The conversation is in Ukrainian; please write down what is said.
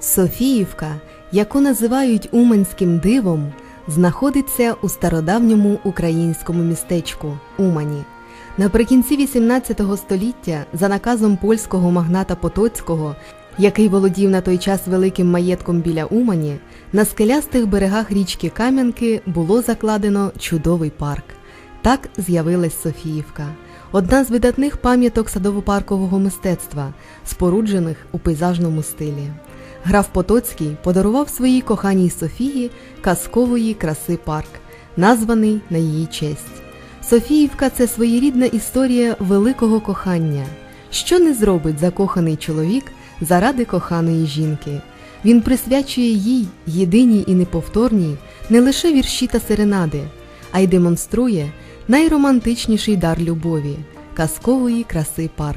Софіївка, яку називають Уманським дивом, знаходиться у стародавньому українському містечку Умані. Наприкінці XVIII століття, за наказом польського магната Потоцького, який володів на той час великим маєтком біля Умані, на скелястих берегах річки Кам'янки було закладено чудовий парк. Так з'явилась Софіївка, одна з видатних пам'яток садово-паркового мистецтва, споруджених у пейзажному стилі. Граф Потоцький подарував своїй коханій Софії казкової краси парк, названий на її честь. Софіївка це своєрідна історія великого кохання. Що не зробить закоханий чоловік заради коханої жінки? Він присвячує їй, єдиній і неповторній, не лише вірші та серенади, а й демонструє найромантичніший дар любові казкової краси парк.